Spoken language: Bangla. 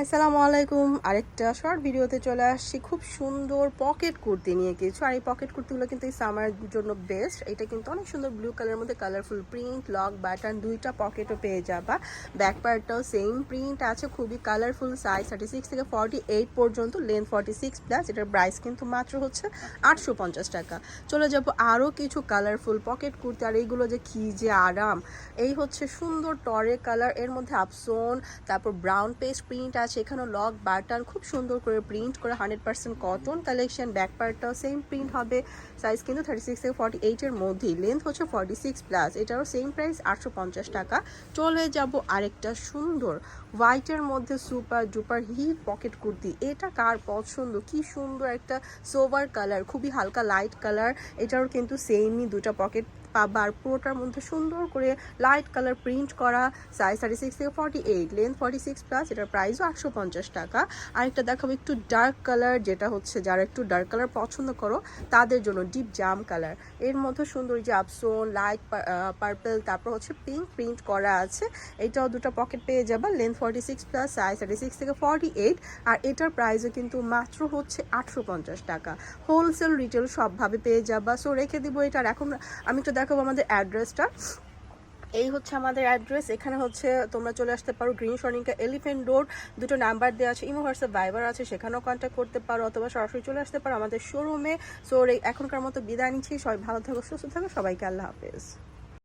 আসসালামু আলাইকুম। আরেকটা শর্ট ভিডিওতে চলে আসছি। খুব সুন্দর পকেট কুর্তি নিয়ে কিছু। আর এই পকেট কুর্তিগুলো কিন্তু এই সামারের জন্য বেস্ট এটা কিন্তু অনেক সুন্দর ব্লু কালারের মধ্যে কালারফুল প্রিন্ট লক বাটন দুইটা পকেটও পেয়ে যাবা। ব্যাক পার্টটাও সেম প্রিন্ট আছে। খুবই কালারফুল সাইজ থার্টি সিক্স থেকে ফর্টি এইট পর্যন্ত লেন্থ ফর্টি সিক্স প্লাস এটার প্রাইস কিন্তু মাত্র হচ্ছে আটশো পঞ্চাশ টাকা। চলে যাব আরও কিছু কালারফুল পকেট কুর্তি। আর এইগুলো যে কি যে আরাম! এই হচ্ছে সুন্দর টরে কালারের মধ্যে আপসোন তারপর ব্রাউন পেস্ট প্রিন্ট আছে, এখানেও লক বাটন খুব সুন্দর করে প্রিন্ট করে hundred percent cotton collection back পার্টটাও same print হবে সাইজ কিন্তু থার্টি সিক্স থেকে ফর্টি এইটের মধ্যেই লেন্থ হচ্ছে ফর্টি সিক্স প্লাস এটারও সেম প্রাইস আটশো পঞ্চাশ টাকা। চলে যাব আরেকটা সুন্দর হোয়াইটের মধ্যে super duper hit pocket kurti, এটা কার পছন্দ? কি সুন্দর একটা সোভার কালার খুবই হালকা লাইট কালার এটারও কিন্তু সেমই দুটো পকেট পাবার পুরোটার মধ্যে সুন্দর করে লাইট কালার প্রিন্ট করা সাইজ থার্টি সিক্স থেকে forty eight length forty six plus এটার প্রাইসও আটশো পঞ্চাশ টাকা। আরেকটা দেখাবো একটু ডার্ক কালার যেটা হচ্ছে যারা একটু ডার্ক কালার পছন্দ করো, তাদের জন্য ডিপ জাম কালারের মধ্যে সুন্দর যে আপসোন লাইট পার্পল তারপর হচ্ছে পিঙ্ক প্রিন্ট করা আছে। এটাও দুটো পকেট পেয়ে যাবা length forty six plus size thirty six থেকে ফর্টি এইট আর এটার প্রাইসও কিন্তু মাত্র হচ্ছে আটশো পঞ্চাশ টাকা। হোলসেল রিটেল সবভাবে পেয়ে যাবা। সো রেখে দিব এটা। আর এখন আমি একটু দেখাবো আমাদের অ্যাড্রেসটা এই হচ্ছে আমাদের অ্যাড্রেস এখানে হচ্ছে তোমরা চলে আসতে পারো গ্রিন সনিকা এলিফেন্ট রোড দুটো নাম্বার দেওয়া আছে ইমো হোয়াটসঅ্যাপ ভাইবার আছে, সেখানেও কন্ট্যাক্ট করতে পারো অথবা সরাসরি চলে আসতে পারো আমাদের শোরুমে সো এখনকার মতো বিদায় নিচ্ছি। সবাই ভালো থাকো, সুস্থ থাকো, সবাইকে আল্লাহ হাফেজ।